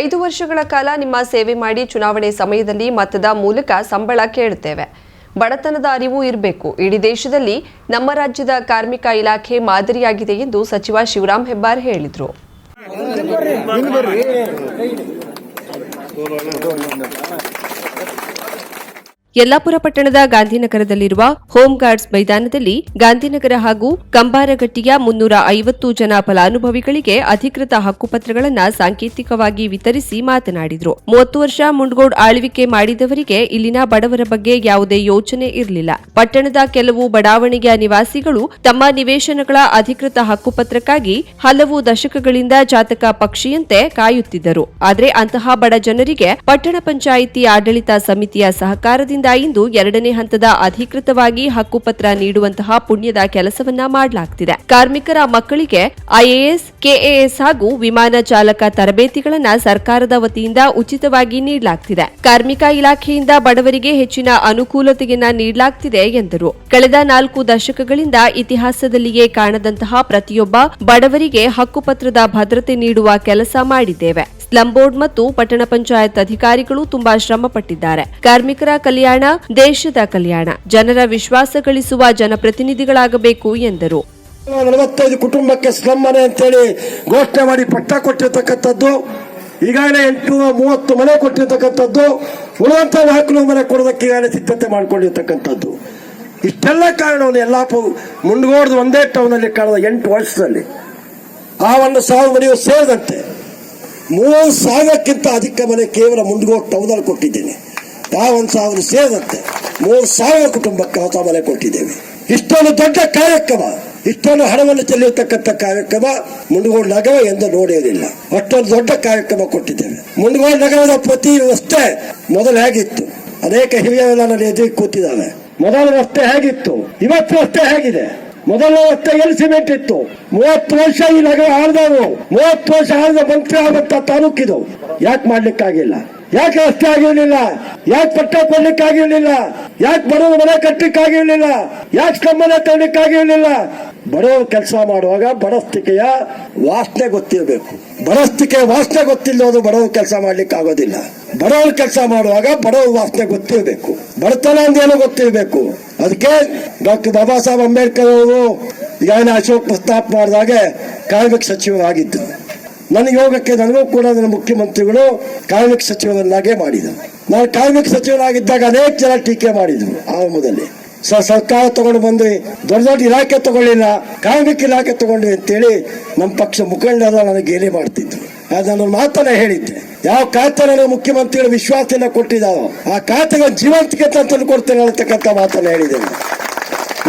ಐದು ವರ್ಷಗಳ ಕಾಲ ನಿಮ್ಮ ಸೇವೆ ಮಾಡಿ ಚುನಾವಣೆ ಸಮಯದಲ್ಲಿ ಮತದ ಮೂಲಕ ಸಂಬಳ ಕೇಳುತ್ತೇವೆ. ಬಡತನದ ಅರಿವು ಇರಬೇಕು. ಇಡೀ ದೇಶದಲ್ಲಿ ನಮ್ಮ ರಾಜ್ಯದ ಕಾರ್ಮಿಕ ಇಲಾಖೆ ಮಾದರಿಯಾಗಿದೆ ಎಂದು ಸಚಿವ ಶಿವರಾಮ್ ಹೆಬ್ಬಾರ್ ಹೇಳಿದರು. ಯಲ್ಲಾಪುರ ಪಟ್ಟಣದ ಗಾಂಧಿನಗರದಲ್ಲಿರುವ ಹೋಮ್ ಗಾರ್ಡ್ಸ್ ಮೈದಾನದಲ್ಲಿ ಗಾಂಧಿನಗರ ಹಾಗೂ ಕಂಬಾರಗಟ್ಟಿಯ ಮುನ್ನೂರ ಐವತ್ತು ಜನ ಫಲಾನುಭವಿಗಳಿಗೆ ಅಧಿಕೃತ ಹಕ್ಕುಪತ್ರಗಳನ್ನು ಸಾಂಕೇತಿಕವಾಗಿ ವಿತರಿಸಿ ಮಾತನಾಡಿದರು. ಮೂವತ್ತು ವರ್ಷ ಮುಂಡಗೋಡ್ ಆಳ್ವಿಕೆ ಮಾಡಿದವರಿಗೆ ಇಲ್ಲಿನ ಬಡವರ ಬಗ್ಗೆ ಯಾವುದೇ ಯೋಚನೆ ಇರಲಿಲ್ಲ. ಪಟ್ಟಣದ ಕೆಲವು ಬಡಾವಣೆಯ ನಿವಾಸಿಗಳು ತಮ್ಮ ನಿವೇಶನಗಳ ಅಧಿಕೃತ ಹಕ್ಕುಪತ್ರಕ್ಕಾಗಿ ಹಲವು ದಶಕಗಳಿಂದ ಜಾತಕ ಪಕ್ಷಿಯಂತೆ ಕಾಯುತ್ತಿದ್ದರು. ಆದರೆ ಅಂತಹ ಬಡ ಜನರಿಗೆ ಪಟ್ಟಣ ಪಂಚಾಯಿತಿ ಆಡಳಿತ ಸಮಿತಿಯ ಸಹಕಾರದಿಂದ ಇಂದು ಎರಡನೇ ಹಂತದ ಅಧಿಕೃತವಾಗಿ ಹಕ್ಕುಪತ್ರ ನೀಡುವಂತಹ ಪುಣ್ಯದ ಕೆಲಸವನ್ನ ಮಾಡಲಾಗ್ತಿದೆ. ಕಾರ್ಮಿಕರ ಮಕ್ಕಳಿಗೆ ಐಎಎಸ್, ಕೆಎಎಸ್ ಹಾಗೂ ವಿಮಾನ ಚಾಲಕ ತರಬೇತಿಗಳನ್ನ ಸರ್ಕಾರದ ವತಿಯಿಂದ ಉಚಿತವಾಗಿ ನೀಡಲಾಗ್ತಿದೆ. ಕಾರ್ಮಿಕ ಇಲಾಖೆಯಿಂದ ಬಡವರಿಗೆ ಹೆಚ್ಚಿನ ಅನುಕೂಲತೆಯನ್ನ ನೀಡಲಾಗ್ತಿದೆ ಎಂದರು. ಕಳೆದ ನಾಲ್ಕು ದಶಕಗಳಿಂದ ಇತಿಹಾಸದಲ್ಲಿಯೇ ಕಾಣದಂತಹ ಪ್ರತಿಯೊಬ್ಬ ಬಡವರಿಗೆ ಹಕ್ಕುಪತ್ರದ ಭದ್ರತೆ ನೀಡುವ ಕೆಲಸ ಮಾಡಿದ್ದೇವೆ. ಸ್ಲಂ ಬೋರ್ಡ್ ಮತ್ತು ಪಟ್ಟಣ ಪಂಚಾಯತ್ ಅಧಿಕಾರಿಗಳು ತುಂಬಾ ಶ್ರಮ ಪಟ್ಟಿದ್ದಾರೆ ಕಾರ್ಮಿಕರ ಕಲ್ಯಾಣ, ದೇಶದ ಕಲ್ಯಾಣ, ಜನರ ವಿಶ್ವಾಸ ಗಳಿಸುವ ಜನಪ್ರತಿನಿಧಿಗಳಾಗಬೇಕು ಎಂದರು. ನಲವತ್ತೈದು ಕುಟುಂಬಕ್ಕೆ ಸ್ಲಂ ಮನೆ ಅಂತೇಳಿ ಘೋಷಣೆ ಮಾಡಿ ಪಟ್ಟ ಕೊಟ್ಟಿರ್ತಕ್ಕಂಥದ್ದು, ಈಗಾಗಲೇ ಎಂಟುನೂರ ಮೂವತ್ತು ಮನೆ ಕೊಟ್ಟಿರ್ತಕ್ಕಂಥದ್ದು ಉಳಿದಂತ ನಾಲ್ಕು ಮನೆ ಕೊಡೋದಕ್ಕೆ ಈಗಾಗಲೇ ಸಿದ್ಧತೆ ಮಾಡಿಕೊಂಡಿರ್ತಕ್ಕಂಥದ್ದು. ಇಷ್ಟೆಲ್ಲ ಕಾರಣವನ್ನು ಎಲ್ಲ ಮುಂಡ್ಗೋಡ್ದು ಒಂದೇ ಟೌನಲ್ಲಿ ಕಾಣದ ಎಂಟು ವರ್ಷದಲ್ಲಿ. ಆ ಒಂದು ಸಾವಿರ ಮನೆಯು ಸೇರಿದಂತೆ ಮೂರು ಸಾವಿರಕ್ಕಿಂತ ಅಧಿಕ ಮನೆ ಕೇವಲ ಮುಂಡ್ಗೋಡ್ ಟೌನಲ್ಲಿ ಕೊಟ್ಟಿದ್ದೇನೆ. ಒಂದು ಸಾವಿರ ಸೇರಿದಂತೆ ಮೂರು ಸಾವಿರ ಕುಟುಂಬಕ್ಕೆ ಹೊಸ ಮನೆ ಕೊಟ್ಟಿದ್ದೇವೆ. ಇಷ್ಟೊಂದು ದೊಡ್ಡ ಕಾರ್ಯಕ್ರಮ, ಇಷ್ಟೊಂದು ಹಣವನ್ನು ಚೆಲ್ಲಿರ್ತಕ್ಕಂಥ ಕಾರ್ಯಕ್ರಮ ಮುಂಡಗೋಡು ನಗರ ಎಂದು ನೋಡಿರಲಿಲ್ಲ. ಅಷ್ಟೊಂದು ದೊಡ್ಡ ಕಾರ್ಯಕ್ರಮ ಕೊಟ್ಟಿದ್ದೇವೆ. ಮುಂಡಗೋಡು ನಗರದ ಪ್ರತಿ ರಸ್ತೆ ಮೊದಲು ಹೇಗಿತ್ತು ಅನೇಕ ಹಿರಿಯರೆಲ್ಲ ನನ್ನ ಎದುರಿಗೆ ಕೂತಿದ್ದಾವೆ ಮೊದಲ ರಸ್ತೆ ಹೇಗಿತ್ತು ಇವತ್ತು ರಸ್ತೆ ಹೇಗಿದೆ ಮೊದಲ ರಸ್ತೆ ಎಲ್ಲಿ ಸಿಮೆಂಟ್ ಇತ್ತು. ಮೂವತ್ತು ವರ್ಷ ಈ ನಗರ ಆಳ್ದವರು ಮೂವತ್ತು ವರ್ಷ ಆಳ್ದ ಮಂತ್ರಿ ಆಗುತ್ತ ತಾಲೂಕಿದು ಯಾಕೆ ಮಾಡ್ಲಿಕ್ಕಾಗಿಲ್ಲ? ಯಾಕೆ ರಸ್ತೆ ಆಗಿರ್ಲಿಲ್ಲ? ಯಾಕೆ ಪಟ್ಟ ಕೊಡ್ಲಿಕ್ಕಾಗಿರ್ಲಿಲ್ಲ? ಯಾಕೆ ಬಡವರು ಮನೆ ಕಟ್ಟಲಿಕ್ಕಾಗಿರ್ಲಿಲ್ಲ ಯಾಕೆ ಕಮ್ಮನೆ ತರಲಿಕ್ಕಾಗಿರ್ಲಿಲ್ಲ ಬಡವರು ಕೆಲಸ ಮಾಡುವಾಗ ಬಡಸ್ತಿಕೆಯ ವಾಸನೆ ಗೊತ್ತಿರಬೇಕು. ಬಡಸ್ತಿಕೆ ವಾಸನೆ ಗೊತ್ತಿಲ್ಲೋದು ಬಡವರು ಕೆಲಸ ಮಾಡ್ಲಿಕ್ಕೆ ಆಗೋದಿಲ್ಲ ಬಡವರು ಕೆಲಸ ಮಾಡುವಾಗ ಬಡವರು ವಾಸನೆ ಗೊತ್ತಿರಬೇಕು. ಬಡತನ ಅಂದೇನೋ ಗೊತ್ತಿರಬೇಕು? ಅದಕ್ಕೆ ಡಾಕ್ಟರ್ ಬಾಬಾ ಸಾಹೇಬ್ ಅಂಬೇಡ್ಕರ್ ಅವರು ಈಗಾಗಲೇ ಅಶೋಕ್ ಪ್ರಸ್ತಾಪ ಮಾಡಿದಾಗೆ ಕಾರ್ಮಿಕ ಸಚಿವರಾಗಿದ್ದರು. ನನ್ನ ಯೋಗಕ್ಕೆ ನನಗೂ ಕೂಡ ನನ್ನ ಮುಖ್ಯಮಂತ್ರಿಗಳು ಕಾರ್ಮಿಕ ಸಚಿವರನ್ನಾಗೇ ಮಾಡಿದರು. ನಾನು ಕಾರ್ಮಿಕ ಸಚಿವರಾಗಿದ್ದಾಗ ಅನೇಕ ಜನ ಟೀಕೆ ಮಾಡಿದ್ರು ಆರಂಭದಲ್ಲಿ ಸರ್ಕಾರ ತಗೊಂಡು ಬಂದು ದೊಡ್ಡ ದೊಡ್ಡ ಇಲಾಖೆ ತಗೊಳ್ಳಿಲ್ಲ, ಕಾರ್ಮಿಕ ಇಲಾಖೆ ತಗೊಂಡ್ರಿ ಅಂತೇಳಿ ನಮ್ಮ ಪಕ್ಷ ಮುಖಂಡರ ನನಗೆ ಗೇಲಿ ಮಾಡ್ತಿದ್ರು. ಆದ್ರೆ ನಾನು ಮಾತನ್ನ ಹೇಳಿದ್ದೆ. ಯಾವ ಖಾತೆ ನನಗೆ ಮುಖ್ಯಮಂತ್ರಿಗಳು ವಿಶ್ವಾಸನ ಕೊಟ್ಟಿದ್ದಾರೋ, ಆ ಖಾತೆಗೆ ಜೀವಂತಿಕೆ ತಂದು ಕೊಡ್ತೇನೆ ಅನ್ನತಕ್ಕಂಥ ಮಾತನ್ನ ಹೇಳಿದ್ದೇನೆ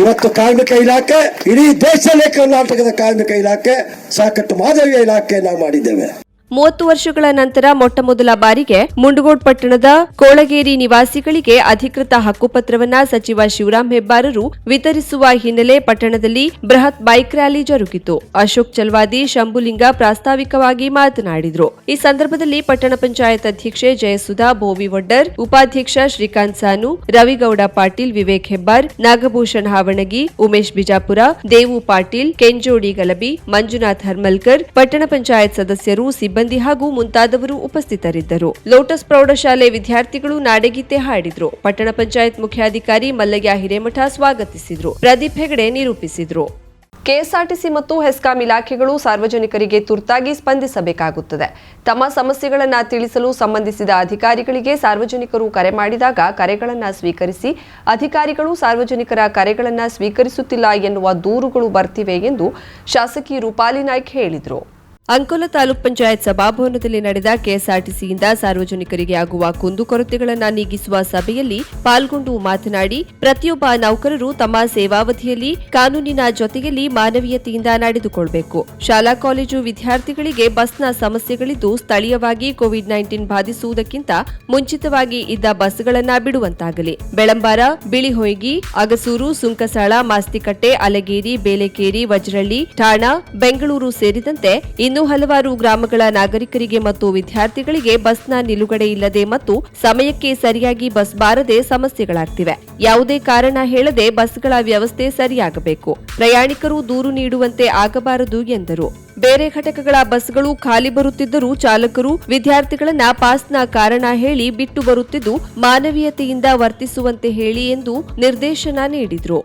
ಇವತ್ತು ಕಾರ್ಮಿಕ ಇಲಾಖೆ, ಇಡೀ ದೇಶದಲ್ಲೇ ಕರ್ನಾಟಕದ ಕಾರ್ಮಿಕ ಇಲಾಖೆ, ಸಾಕಷ್ಟು ಮಾದರಿಯ ಇಲಾಖೆ ನಾವು ಮಾಡಿದ್ದೇವೆ. ಮೂವತ್ತು ವರ್ಷಗಳ ನಂತರ ಮೊಟ್ಟಮೊದಲ ಬಾರಿಗೆ ಮುಂಡಗೋಡ್ ಪಟ್ಟಣದ ಕೋಳಗೇರಿ ನಿವಾಸಿಗಳಿಗೆ ಅಧಿಕೃತ ಹಕ್ಕುಪತ್ರವನ್ನ ಸಚಿವ ಶಿವರಾಂ ಹೆಬ್ಬಾರರು ವಿತರಿಸುವ ಹಿನ್ನೆಲೆ ಪಟ್ಟಣದಲ್ಲಿ ಬೃಹತ್ ಬೈಕ್ ರ್ಯಾಲಿ ಜರುಗಿತು. ಅಶೋಕ್ ಚಲ್ವಾದಿ ಶಂಭುಲಿಂಗ ಪ್ರಾಸ್ತಾವಿಕವಾಗಿ ಮಾತನಾಡಿದರು. ಈ ಸಂದರ್ಭದಲ್ಲಿ ಪಟ್ಟಣ ಪಂಚಾಯತ್ ಅಧ್ಯಕ್ಷೆ ಜಯಸುಧಾ, ಭೋವಿ ವಡ್ಡರ್, ಉಪಾಧ್ಯಕ್ಷ ಶ್ರೀಕಾಂತ್ ಸಾನು, ರವಿಗೌಡ ಪಾಟೀಲ್, ವಿವೇಕ್ ಹೆಬ್ಬಾರ್, ನಾಗಭೂಷಣ್ ಹಾವಣಗಿ, ಉಮೇಶ್ ಬಿಜಾಪುರ, ದೇವು ಪಾಟೀಲ್, ಕೆಂಜೋಡಿ ಗಲಬಿ ಮಂಜುನಾಥ್ ಹರ್ಮಲ್ಕರ್, ಪಟ್ಟಣ ಪಂಚಾಯತ್ ಸದಸ್ಯರು ಸಿಬ್ಬಂದಿ ಹಾಗೂ ಮುಂತಾದವರು ಉಪಸ್ಥಿತರಿದ್ದರು. ಲೋಟಸ್ ಪ್ರೌಢಶಾಲೆ ವಿದ್ಯಾರ್ಥಿಗಳು ನಾಡಗೀತೆ ಹಾಡಿದ್ರು. ಪಟ್ಟಣ ಪಂಚಾಯತ್ ಮುಖ್ಯಾಧಿಕಾರಿ ಮಲ್ಲಯ್ಯ ಹಿರೇಮಠ ಸ್ವಾಗತಿಸಿದ್ರು. ಪ್ರದೀಪ್ ಹೆಗಡೆ ನಿರೂಪಿಸಿದ್ರು. ಕೆಎಸ್ಆರ್ಟಿಸಿ ಮತ್ತು ಹೆಸ್ಕಾಂ ಇಲಾಖೆಗಳು ಸಾರ್ವಜನಿಕರಿಗೆ ತುರ್ತಾಗಿ ಸ್ಪಂದಿಸಬೇಕಾಗುತ್ತದೆ. ತಮ್ಮ ಸಮಸ್ಯೆಗಳನ್ನು ತಿಳಿಸಲು ಸಂಬಂಧಿಸಿದ ಅಧಿಕಾರಿಗಳಿಗೆ ಸಾರ್ವಜನಿಕರು ಕರೆ ಮಾಡಿದಾಗ ಕರೆಗಳನ್ನು ಸ್ವೀಕರಿಸಿ, ಅಧಿಕಾರಿಗಳು ಸಾರ್ವಜನಿಕರ ಕರೆಗಳನ್ನು ಸ್ವೀಕರಿಸುತ್ತಿಲ್ಲ ಎನ್ನುವ ದೂರುಗಳು ಬರ್ತಿವೆ ಎಂದು ಶಾಸಕಿ ರೂಪಾಲಿ ನಾಯ್ಕ್ ಹೇಳಿದರು. ಅಂಕೋಲ ತಾಲೂಕ್ ಪಂಚಾಯತ್ ಸಭಾಭವನದಲ್ಲಿ ನಡೆದ ಕೆಎಸ್ಆರ್ಟಿಸಿಯಿಂದ ಸಾರ್ವಜನಿಕರಿಗೆ ಆಗುವ ಕುಂದುಕೊರತೆಗಳನ್ನು ನೀಗಿಸುವ ಸಭೆಯಲ್ಲಿ ಪಾಲ್ಗೊಂಡು ಮಾತನಾಡಿ, ಪ್ರತಿಯೊಬ್ಬ ನೌಕರರು ತಮ್ಮ ಸೇವಾವಧಿಯಲ್ಲಿ, ಕಾನೂನಿನ ಜೊತೆಯಲ್ಲಿ ಮಾನವೀಯತೆಯಿಂದ ನಡೆದುಕೊಳ್ಳಬೇಕು ಶಾಲಾ, ಕಾಲೇಜು ವಿದ್ಯಾರ್ಥಿಗಳಿಗೆ ಬಸ್ನ ಸಮಸ್ಯೆಗಳಿದ್ದು ಸ್ಥಳೀಯವಾಗಿ ಕೋವಿಡ್ ನೈನ್ಟೀನ್ ಬಾಧಿಸುವುದಕ್ಕಿಂತ ಮುಂಚಿತವಾಗಿ ಇದ್ದ ಬಸ್ಗಳನ್ನ ಬಿಡುವಂತಾಗಲಿ. ಬೆಳಂಬಾರ, ಬಿಳಿಹೊಯ್ಗಿ, ಅಗಸೂರು, ಸುಂಕಸಾಳ, ಮಾಸ್ತಿಕಟ್ಟೆ, ಅಲಗೇರಿ, ಬೇಲೆಕೇರಿ, ವಜ್ರಳ್ಳಿ, ಠಾಣಾ, ಬೆಂಗಳೂರು ಸೇರಿದಂತೆ ಇನ್ನು ಹಲವಾರು ಗ್ರಾಮಗಳ ನಾಗರಿಕರಿಗೆ ಮತ್ತು ವಿದ್ಯಾರ್ಥಿಗಳಿಗೆ ಬಸ್ನ ನಿಲುಗಡೆ ಇಲ್ಲದೆ ಮತ್ತು ಸಮಯಕ್ಕೆ ಸರಿಯಾಗಿ ಬಸ್ ಬಾರದೆ ಸಮಸ್ಯೆಗಳಾಗ್ತಿವೆ. ಯಾವುದೇ ಕಾರಣ ಹೇಳದೆ ಬಸ್ಗಳ ವ್ಯವಸ್ಥೆ ಸರಿಯಾಗಬೇಕು. ಪ್ರಯಾಣಿಕರು ದೂರು ನೀಡುವಂತೆ ಆಗಬಾರದು ಎಂದರು. ಬೇರೆ ಘಟಕಗಳ ಬಸ್ಗಳು ಖಾಲಿ ಬರುತ್ತಿದ್ದರೂ ಚಾಲಕರು ವಿದ್ಯಾರ್ಥಿಗಳನ್ನ ಪಾಸ್ನ ಕಾರಣ ಹೇಳಿ ಬಿಟ್ಟು ಬರುತ್ತಿದ್ದು ಮಾನವೀಯತೆಯಿಂದ ವರ್ತಿಸುವಂತೆ ಹೇಳಿ ಎಂದು ನಿರ್ದೇಶನ ನೀಡಿದರು.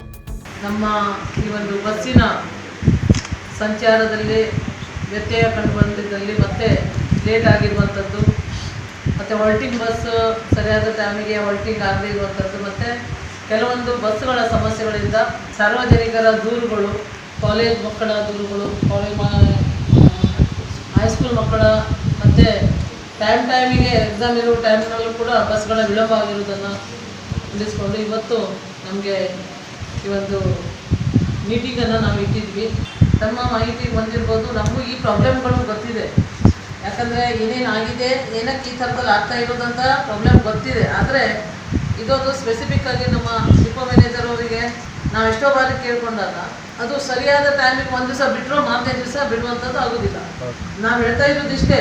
ನಮ್ಮ ಈ ಒಂದು ಬಸ್ಸಿನ ಸಂಚಾರದಲ್ಲಿ ವ್ಯತ್ಯಯ ಕಂಡು ಬಂದಿದ್ದಲ್ಲಿ ಮತ್ತೆ ಲೇಟ್ ಆಗಿರುವಂಥದ್ದು. ಮತ್ತು ಹೊಲ್ಟಿಂಗ್ ಬಸ್ ಸರಿಯಾದ ಟೈಮಿಗೆ ಹೊಲ್ಟಿಂಗ್ ಆಗದೇ ಇರುವಂಥದ್ದು. ಮತ್ತು ಕೆಲವೊಂದು ಬಸ್ಸುಗಳ ಸಮಸ್ಯೆಗಳಿಂದ ಸಾರ್ವಜನಿಕರ ದೂರುಗಳು ಕಾಲೇಜ್ ಮಕ್ಕಳ ದೂರುಗಳು ಕಾಲೇಜ್ ಹೈಸ್ಕೂಲ್ ಮಕ್ಕಳ ಮತ್ತು ಟೈಮ್ ಟೈಮಿಗೆ ಎಕ್ಸಾಮ್ ಇರುವ ಟೈಮ್ನಲ್ಲೂ ಕೂಡ ಬಸ್ಗಳ ವಿಳಂಬ ಆಗಿರುವುದನ್ನು ತಿಳಿಸ್ಕೊಂಡು ಇವತ್ತು ನಮಗೆ ಈ ಒಂದು ಮೀಟಿಂಗನ್ನು ನಾವು ಇಟ್ಟಿದ್ವಿ. ತಮ್ಮ ಮಾಹಿತಿ ಬಂದಿರ್ಬೋದು ನಮಗೂ ಈ ಪ್ರಾಬ್ಲಮ್ಗಳು ಗೊತ್ತಿದೆ. ಯಾಕಂದರೆ ಏನೇನು ಆಗಿದೆ, ಏನಕ್ಕೆ ಈ ಥರದಲ್ಲಿ ಆಗ್ತಾ ಇರೋದಂತ ಪ್ರಾಬ್ಲಮ್ ಗೊತ್ತಿದೆ. ಆದರೆ, ಇದೊಂದು ಸ್ಪೆಸಿಫಿಕ್ ಆಗಿ ನಮ್ಮ ಸೂಪರ್ ಮ್ಯಾನೇಜರ್ ಅವರಿಗೆ ನಾವು ಎಷ್ಟೋ ಬಾರಿ ಕೇಳ್ಕೊಂಡಾಗ, ಅದು ಸರಿಯಾದ ಟೈಮಿಗೆ ಒಂದು ದಿವಸ ಬಿಟ್ಟರು ನಾಲ್ಕೈದು ದಿವಸ ಬಿಡುವಂಥದ್ದು ಆಗೋದಿಲ್ಲ. ನಾವು ಹೇಳ್ತಾ ಇರೋದಿಷ್ಟೇ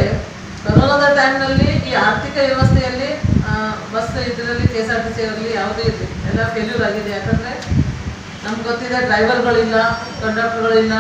ಕೊರೋನಾದ ಟೈಮ್ನಲ್ಲಿ ಈ ಆರ್ಥಿಕ ವ್ಯವಸ್ಥೆಯಲ್ಲಿ ಬಸ್ ಇದರಲ್ಲಿ K S R T C ಇರಲಿ ಯಾವುದೇ ಇರಲಿ, ಎಲ್ಲ ಫೇಲ್ಯೂರ್ ಆಗಿದೆ. ಯಾಕಂದರೆ, ನಮ್ಗೆ ಗೊತ್ತಿದೆ ಡ್ರೈವರ್ಗಳಿಲ್ಲ ಕಂಡಕ್ಟರ್ಗಳಿಲ್ಲ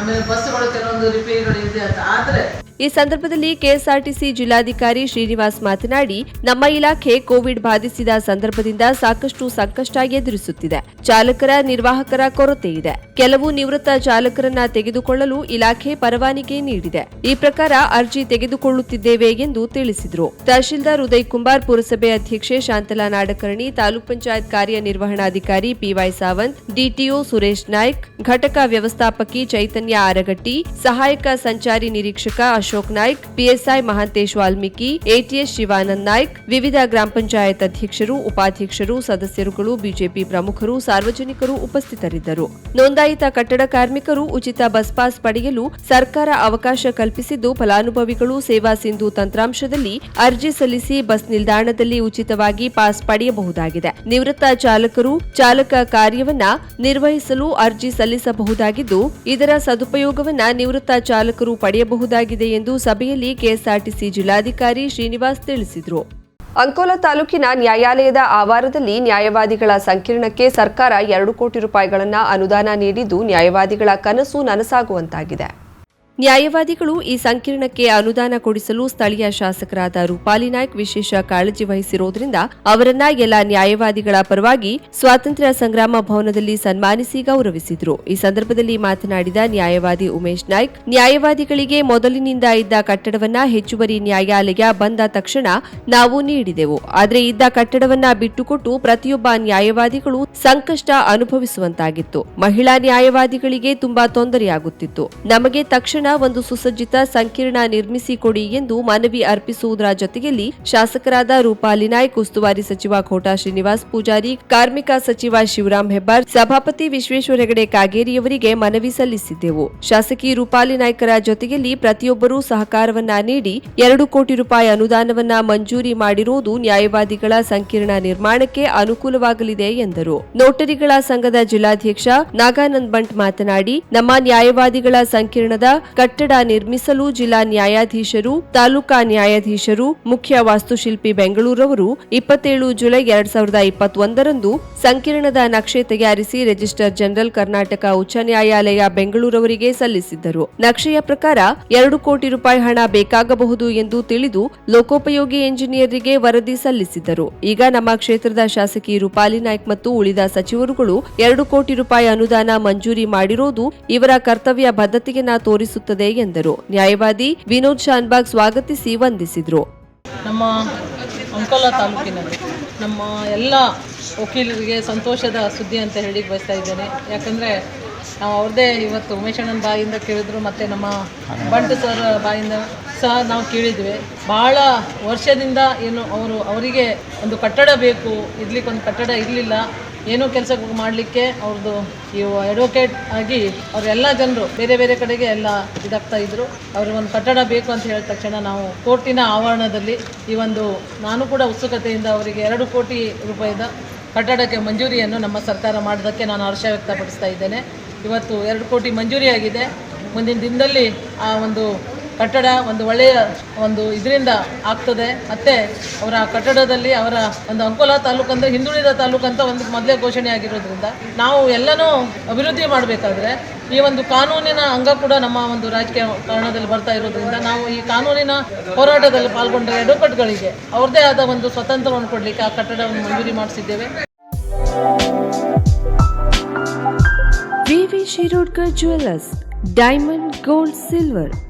ಆಮೇಲೆ ಬಸ್ಸುಗಳು ಕೆಲವೊಂದು ರಿಪೇರಿಗಳು ಇದೆ ಅಂತ. ಆದರೆ ಈ ಸಂದರ್ಭದಲ್ಲಿ ಕೆಎಸ್ಆರ್ಟಿಸಿ ಜಿಲ್ಲಾಧಿಕಾರಿ ಶ್ರೀನಿವಾಸ್ ಮಾತನಾಡಿ, ನಮ್ಮ ಇಲಾಖೆ ಕೋವಿಡ್ ಬಾಧಿಸಿದ ಸಂದರ್ಭದಿಂದ ಸಾಕಷ್ಟು ಸಂಕಷ್ಟ ಎದುರಿಸುತ್ತಿದೆ. ಚಾಲಕರ, ನಿರ್ವಾಹಕರ ಕೊರತೆ ಇದೆ. ಕೆಲವು ನಿವೃತ್ತ ಚಾಲಕರನ್ನ ತೆಗೆದುಕೊಳ್ಳಲು ಇಲಾಖೆ ಪರವಾನಿಗೆ ನೀಡಿದೆ. ಈ ಪ್ರಕಾರ ಅರ್ಜಿ ತೆಗೆದುಕೊಳ್ಳುತ್ತಿದ್ದೇವೆ ಎಂದು ತಿಳಿಸಿದರು. ತಹಶೀಲ್ದಾರ್ ಉದಯ್ ಕುಮಾರ್ ಪುರಸಭೆ ಅಧ್ಯಕ್ಷೆ ಶಾಂತಲಾ ನಾಡಕರ್ಣಿ, ತಾಲೂಕ್ ಪಂಚಾಯತ್ ಕಾರ್ಯನಿರ್ವಹಣಾಧಿಕಾರಿ ಪಿವೈ ಸಾವಂತ್ ಡಿಟಿಒ ಸುರೇಶ್ ನಾಯ್ಕ್, ಘಟಕ ವ್ಯವಸ್ಥಾಪಕಿ ಚೈತನ್ಯ ಆರಗಟ್ಟಿ, ಸಹಾಯಕ ಸಂಚಾರಿ ನಿರೀಕ್ಷಕ ನಾಯ್ಕ್, ಪಿಎಸ್ಐ ಮಹಾಂತೇಶ್ ವಾಲ್ಮೀಕಿ, ಎಟಿಎಸ್ ಶಿವಾನಂದ್ ನಾಯ್ಕ್, ವಿವಿಧ ಗ್ರಾಮ ಪಂಚಾಯತ್ ಅಧ್ಯಕ್ಷರು, ಉಪಾಧ್ಯಕ್ಷರು, ಸದಸ್ಯರುಗಳು, ಬಿಜೆಪಿ ಪ್ರಮುಖರು, ಸಾರ್ವಜನಿಕರು ಉಪಸ್ಥಿತರಿದ್ದರು. ನೋಂದಾಯಿತ ಕಟ್ಟಡ ಕಾರ್ಮಿಕರು ಉಚಿತ ಬಸ್ ಪಾಸ್ ಪಡೆಯಲು ಸರ್ಕಾರ ಅವಕಾಶ ಕಲ್ಪಿಸಿದ್ದು ಫಲಾನುಭವಿಗಳು ಸೇವಾ ಸಿಂಧು ತಂತ್ರಾಂಶದಲ್ಲಿ ಅರ್ಜಿ ಸಲ್ಲಿಸಿ ಬಸ್ ನಿಲ್ದಾಣದಲ್ಲಿ ಉಚಿತವಾಗಿ ಪಾಸ್ ಪಡೆಯಬಹುದಾಗಿದೆ. ನಿವೃತ್ತ ಚಾಲಕರು ಚಾಲಕ ಕಾರ್ಯವನ್ನ ನಿರ್ವಹಿಸಲು ಅರ್ಜಿ ಸಲ್ಲಿಸಬಹುದಾಗಿದ್ದು, ಇದರ ಸದುಪಯೋಗವನ್ನ ನಿವೃತ್ತ ಚಾಲಕರು ಪಡೆಯಬಹುದಾಗಿದೆ ಎಂದು ಸಭೆಯಲ್ಲಿ ಕೆಎಸ್ಆರ್ಟಿಸಿ ಜಿಲ್ಲಾಧಿಕಾರಿ ಶ್ರೀನಿವಾಸ್ ತಿಳಿಸಿದರು. ಅಂಕೋಲಾ ತಾಲೂಕಿನ ನ್ಯಾಯಾಲಯದ ಆವಾರದಲ್ಲಿ ನ್ಯಾಯವಾದಿಗಳ ಸಂಕೀರ್ಣಕ್ಕೆ ಸರ್ಕಾರ ಎರಡು ಕೋಟಿ ರೂಪಾಯಿಗಳನ್ನು ಅನುದಾನ ನೀಡಿದ್ದು ನ್ಯಾಯವಾದಿಗಳ ಕನಸು ನನಸಾಗುವಂತಾಗಿದೆ. ನ್ಯಾಯವಾದಿಗಳು ಈ ಸಂಕೀರ್ಣಕ್ಕೆ ಅನುದಾನ ಕೊಡಿಸಲು ಸ್ಥಳೀಯ ಶಾಸಕರಾದ ರೂಪಾಲಿ ನಾಯ್ಕ್ ವಿಶೇಷ ಕಾಳಜಿ ವಹಿಸಿರುವುದರಿಂದ ಅವರನ್ನ ಎಲ್ಲ ನ್ಯಾಯವಾದಿಗಳ ಪರವಾಗಿ ಸ್ವಾತಂತ್ರ್ಯ ಸಂಗ್ರಾಮ ಭವನದಲ್ಲಿ ಸನ್ಮಾನಿಸಿ ಗೌರವಿಸಿದ್ರು. ಈ ಸಂದರ್ಭದಲ್ಲಿ ಮಾತನಾಡಿದ ನ್ಯಾಯವಾದಿ ಉಮೇಶ್ ನಾಯ್ಕ್, ನ್ಯಾಯವಾದಿಗಳಿಗೆ ಮೊದಲಿನಿಂದ ಇದ್ದ ಕಟ್ಟಡವನ್ನ ಹೆಚ್ಚುವರಿ ನ್ಯಾಯಾಲಯ ಬಂದ ತಕ್ಷಣ ನಾವು ನೀಡಿದೆವು. ಆದರೆ ಇದ್ದ ಕಟ್ಟಡವನ್ನ ಬಿಟ್ಟುಕೊಟ್ಟು ಪ್ರತಿಯೊಬ್ಬ ನ್ಯಾಯವಾದಿಗಳು ಸಂಕಷ್ಟ ಅನುಭವಿಸುವಂತಾಗಿತ್ತು. ಮಹಿಳಾ ನ್ಯಾಯವಾದಿಗಳಿಗೆ ತುಂಬಾ ತೊಂದರೆಯಾಗುತ್ತಿತ್ತು. ನಮಗೆ ತಕ್ಷಣ ಒಂದು ಸುಸಜ್ಜಿತ ಸಂಕೀರ್ಣ ನಿರ್ಮಿಸಿಕೊಡಿ ಎಂದು ಮನವಿ ಅರ್ಪಿಸುವುದರ ಜೊತೆಯಲ್ಲಿ ಶಾಸಕರಾದ ರೂಪಾಲಿ ನಾಯ್ಕ್, ಉಸ್ತುವಾರಿ ಸಚಿವ ಖೋಟಾ ಶ್ರೀನಿವಾಸ್ ಪೂಜಾರಿ, ಕಾರ್ಮಿಕ ಸಚಿವ ಶಿವರಾಮ್ ಹೆಬ್ಬಾರ್, ಸಭಾಪತಿ ವಿಶ್ವೇಶ್ವರ ಹೆಗಡೆ ಕಾಗೇರಿಯವರಿಗೆ ಮನವಿ ಸಲ್ಲಿಸಿದ್ದೆವು. ಶಾಸಕಿ ರೂಪಾಲಿ ನಾಯ್ಕರ ಜೊತೆಯಲ್ಲಿ ಪ್ರತಿಯೊಬ್ಬರೂ ಸಹಕಾರವನ್ನ ನೀಡಿ ಎರಡು ಕೋಟಿ ರೂಪಾಯಿ ಅನುದಾನವನ್ನ ಮಂಜೂರಿ ಮಾಡಿರುವುದು ನ್ಯಾಯವಾದಿಗಳ ಸಂಕೀರ್ಣ ನಿರ್ಮಾಣಕ್ಕೆ ಅನುಕೂಲವಾಗಲಿದೆ ಎಂದರು. ನೋಟರಿಗಳ ಸಂಘದ ಜಿಲ್ಲಾಧ್ಯಕ್ಷ ನಾಗಾನಂದ್ ಬಂಟ್ ಮಾತನಾಡಿ, ನಮ್ಮ ನ್ಯಾಯವಾದಿಗಳ ಸಂಕೀರ್ಣದ ಕಟ್ಟಡ ನಿರ್ಮಿಸಲು ಜಿಲ್ಲಾ ನ್ಯಾಯಾಧೀಶರು, ತಾಲೂಕಾ ನ್ಯಾಯಾಧೀಶರು, ಮುಖ್ಯ ವಾಸ್ತುಶಿಲ್ಪಿ ಬೆಂಗಳೂರವರು ಇಪ್ಪತ್ತೇಳು ಜುಲೈ ಎರಡ್ ಸಾವಿರದ ಇಪ್ಪತ್ತೊಂದರಂದು ಸಂಕೀರ್ಣದ ನಕ್ಷೆ ತಯಾರಿಸಿ ರಿಜಿಸ್ಟರ್ ಜನರಲ್ ಕರ್ನಾಟಕ ಉಚ್ಚ ನ್ಯಾಯಾಲಯ ಬೆಂಗಳೂರವರಿಗೆ ಸಲ್ಲಿಸಿದ್ದರು. ನಕ್ಷೆಯ ಪ್ರಕಾರ ಎರಡು ಕೋಟಿ ರೂಪಾಯಿ ಹಣ ಬೇಕಾಗಬಹುದು ಎಂದು ತಿಳಿದು ಲೋಕೋಪಯೋಗಿ ಎಂಜಿನಿಯರಿಗೆ ವರದಿ ಸಲ್ಲಿಸಿದ್ದರು. ಈಗ ನಮ್ಮ ಕ್ಷೇತ್ರದ ಶಾಸಕಿ ರೂಪಾಲಿ ನಾಯ್ಕ್ ಮತ್ತು ಉಳಿದ ಸಚಿವರುಗಳು ಎರಡು ಕೋಟಿ ರೂಪಾಯಿ ಅನುದಾನ ಮಂಜೂರಿ ಮಾಡಿರುವುದು ಇವರ ಕರ್ತವ್ಯ ಬದ್ಧತೆಯನ್ನ ತೋರಿಸುತ್ತದೆ ಎಂದರು. ನ್ಯಾಯವಾದಿ ವಿನೋದ್ ಶಾನ್ಬಾಗ್ ಸ್ವಾಗತಿಸಿ ವಂದಿಸಿದರು. ನಮ್ಮ ಅಂಕೋಲ ತಾಲೂಕಿನಲ್ಲಿ ನಮ್ಮ ಎಲ್ಲ ವಕೀಲರಿಗೆ ಸಂತೋಷದ ಸುದ್ದಿ ಅಂತ ಹೇಳಿ ಬಯಸ್ತಾ ಇದ್ದೇನೆ. ಯಾಕಂದರೆ ನಾವು ಅವ್ರದ್ದೇ ಇವತ್ತು ಉಮೇಶಣ್ಣನ ಬಾಯಿಂದ ಕೇಳಿದ್ರು, ಮತ್ತು ನಮ್ಮ ಬಂಟು ಸರ್ ಬಾಯಿಂದ ಸಹ ನಾವು ಕೇಳಿದ್ವಿ. ಭಾಳ ವರ್ಷದಿಂದ ಏನು ಅವರು ಅವರಿಗೆ ಒಂದು ಕಟ್ಟಡ ಬೇಕು, ಇರ್ಲಿಕ್ಕೆ ಒಂದು ಕಟ್ಟಡ ಇರಲಿಲ್ಲ. ಏನೋ ಕೆಲಸ ಮಾಡಲಿಕ್ಕೆ ಅವ್ರದ್ದು ಈ ಅಡ್ವೊಕೇಟ್ ಆಗಿ ಅವರೆಲ್ಲ ಜನರು, ಬೇರೆ ಬೇರೆ ಕಡೆಗೆ ಎಲ್ಲ ಇದಾಗ್ತಾ ಇದ್ರು. ಅವ್ರಿಗೆ ಒಂದು ಕಟ್ಟಡ ಬೇಕು ಅಂತ ಹೇಳಿದ ತಕ್ಷಣ ನಾವು ಕೋರ್ಟಿನ ಆವರಣದಲ್ಲಿ ಈ ಒಂದು, ನಾನು ಕೂಡ ಉತ್ಸುಕತೆಯಿಂದ ಅವರಿಗೆ ಎರಡು ಕೋಟಿ ರೂಪಾಯಿದ ಕಟ್ಟಡಕ್ಕೆ ಮಂಜೂರಿಯನ್ನು ನಮ್ಮ ಸರ್ಕಾರ ಮಾಡೋದಕ್ಕೆ ನಾನು ಹರ್ಷ ವ್ಯಕ್ತಪಡಿಸ್ತಾ ಇದ್ದೇನೆ. ಇವತ್ತು ಎರಡು ಕೋಟಿ ಮಂಜೂರಿಯಾಗಿದೆ. ಮುಂದಿನ ದಿನದಲ್ಲಿ ಆ ಒಂದು ಕಟ್ಟಡ ಒಂದು ಒಳ್ಳೆಯ ಒಂದು ಇದರಿಂದ ಆಗ್ತದೆ. ಮತ್ತೆ ಅವರ ಕಟ್ಟಡದಲ್ಲಿ ಅವರ ಒಂದು ಅಂಕೋಲಾ ತಾಲೂಕು ಅಂದರೆ ಹಿಂದುಳಿದ ತಾಲೂಕು ಅಂತ ಒಂದು ಮೊದಲೇ ಘೋಷಣೆ ಆಗಿರೋದ್ರಿಂದ ನಾವು ಎಲ್ಲನೂ ಅಭಿವೃದ್ಧಿ ಮಾಡಬೇಕಾದ್ರೆ ಈ ಒಂದು ಕಾನೂನಿನ ಅಂಗ ಕೂಡ ನಮ್ಮ ಒಂದು ರಾಜಕೀಯ ಕಾರಣದಲ್ಲಿ ಬರ್ತಾ ಇರೋದ್ರಿಂದ ನಾವು ಈ ಕಾನೂನಿನ ಹೋರಾಟದಲ್ಲಿ ಪಾಲ್ಗೊಂಡ ಅಡ್ವೊಕೇಟ್ಗಳಿಗೆ ಅವ್ರದ್ದೇ ಆದ ಒಂದು ಸ್ವತಂತ್ರವನ್ನು ಕೊಡಲಿಕ್ಕೆ ಆ ಕಟ್ಟಡವನ್ನು ಮಂಜೂರಿ ಮಾಡಿಸಿದ್ದೇವೆ. V V Shirodkar jewellers diamond gold silver